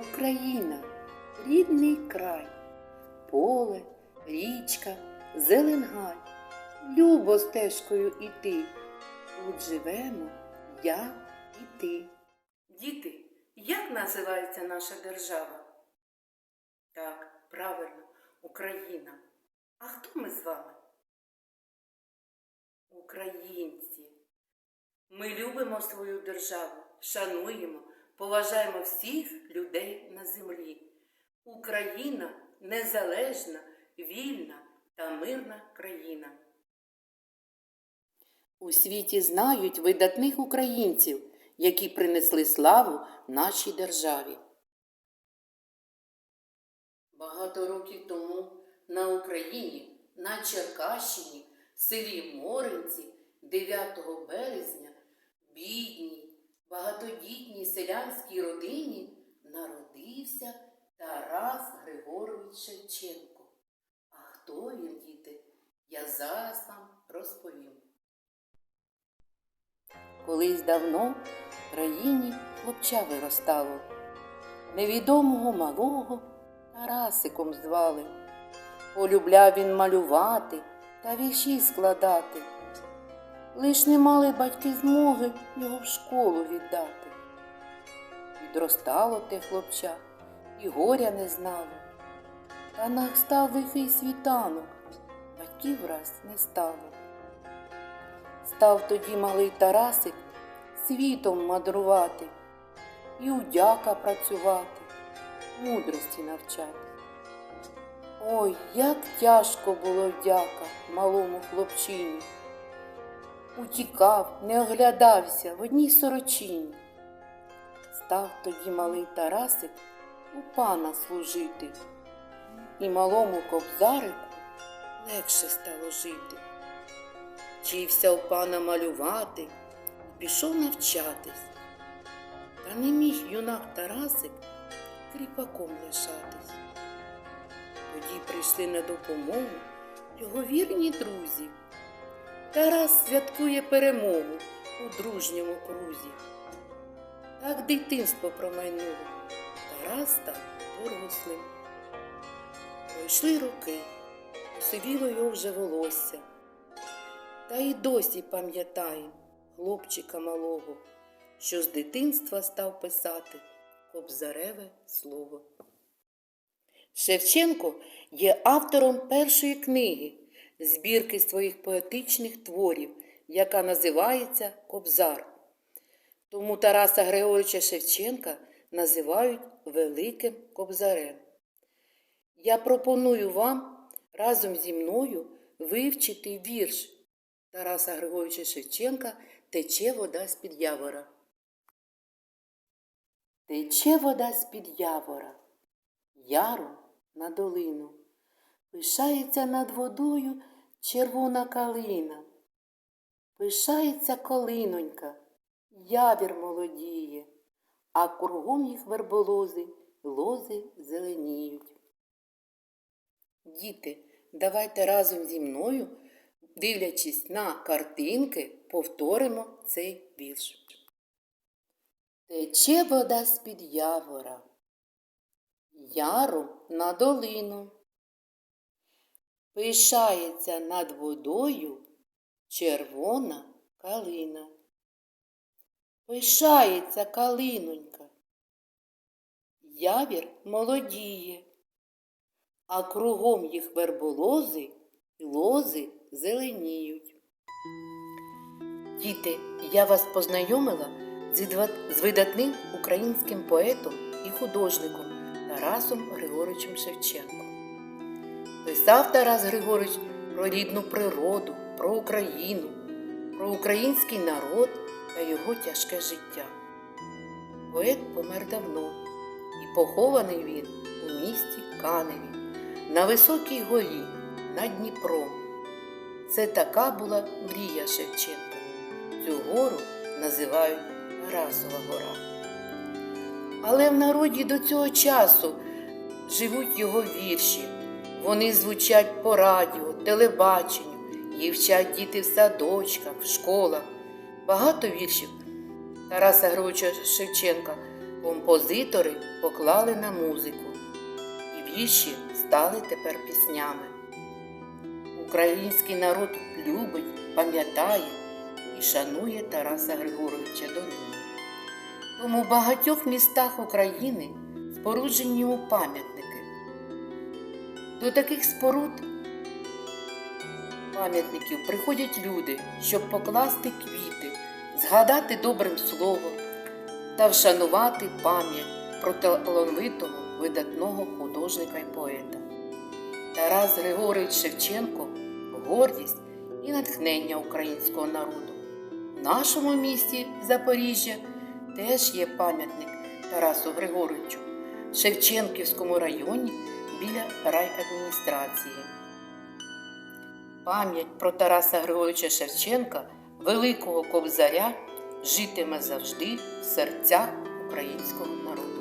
Україна, рідний край, поле, річка, зеленгай, любо стежкою іти. Тут живемо я і ти. Діти, як називається наша держава? Так, правильно, Україна. А хто ми з вами? Українці. Ми любимо свою державу, шануємо, поважаємо всіх. Україна незалежна, вільна та мирна країна. У світі знають видатних українців, які принесли славу нашій державі. Багато років тому на Україні, на Черкащині, в селі Моринці, 9 березня, бідній, багатодітній селянській родині народився Тарас Григорович Шевченко. А хто він, діти, я зараз вам розповім. Колись давно в країні хлопча виростало. Невідомого малого Тарасиком звали. Полюбляв він малювати та вірші складати. Лиш не мали батьки змоги його в школу віддати. Відростало те хлопча і горя не знало. Та настав лихий світанок, батьків враз не стало. Став тоді малий Тарасик світом мадрувати і у дяка працювати, мудрості навчати. Ой, як тяжко було дяка малому хлопчині. Утікав, не оглядався в одній сорочині. Став тоді малий Тарасик у пана служити, і малому кобзарику легше стало жити. Вчився у пана малювати пішов навчатись. Та не міг юнак Тарасик кріпаком лишатись. Тоді прийшли на допомогу його вірні друзі. Тарас святкує перемогу у дружньому крузі. Так дитинство промайнуло, Тарас став дорослим. Пройшли роки, посивіло його вже волосся. Та й досі пам'ятає хлопчика малого, що з дитинства став писати кобзареве слово. Шевченко є автором першої книги збірки своїх поетичних творів, яка називається Кобзар. Тому Тараса Григоровича Шевченка називають Великим Кобзарем. Я пропоную вам разом зі мною вивчити вірш Тараса Григоровича Шевченка Тече вода з-під явора. Тече вода з-під явора, яром на долину. Пишається над водою червона калина. Пишається колинонька, явір молодіє, а кругом їх верболози, лози зеленіють. Діти, давайте разом зі мною, дивлячись на картинки, повторимо цей вірш. Тече вода з-під явора, яром на долину. Пишається над водою червона калина. Пишається калинонька. Явір молодіє, а кругом їх верболози й лози зеленіють. Діти, я вас познайомила з видатним українським поетом і художником Тарасом Григоровичем Шевченком. Писав Тарас Григорович про рідну природу, про Україну, про український народ та його тяжке життя. Поет помер давно, і похований він у місті Каневі, на високій горі над Дніпром. Це така була мрія Шевченка. Цю гору називають Тарасова гора. Але в народі до цього часу живуть його вірші. Вони звучать по радіо, телебаченню, їх вчать діти в садочках, в школах. Багато віршів Тараса Григоровича Шевченка Композитори поклали на музику, і вірші стали тепер піснями. Український народ любить, пам'ятає і шанує Тараса Григоровича Донині. Тому в багатьох містах України споруджені йому пам'ятники. До таких споруд пам'ятників приходять люди, щоб покласти квіти, згадати добрим словом та вшанувати пам'ять про талановитого видатного художника і поета. Тарас Григорович Шевченко гордість і натхнення українського народу. В нашому місті Запоріжжя теж є пам'ятник Тарасу Григоровичу в Шевченківському районі біля райадміністрації. Пам'ять про Тараса Григоровича Шевченка, великого кобзаря, житиме завжди в серцях українського народу.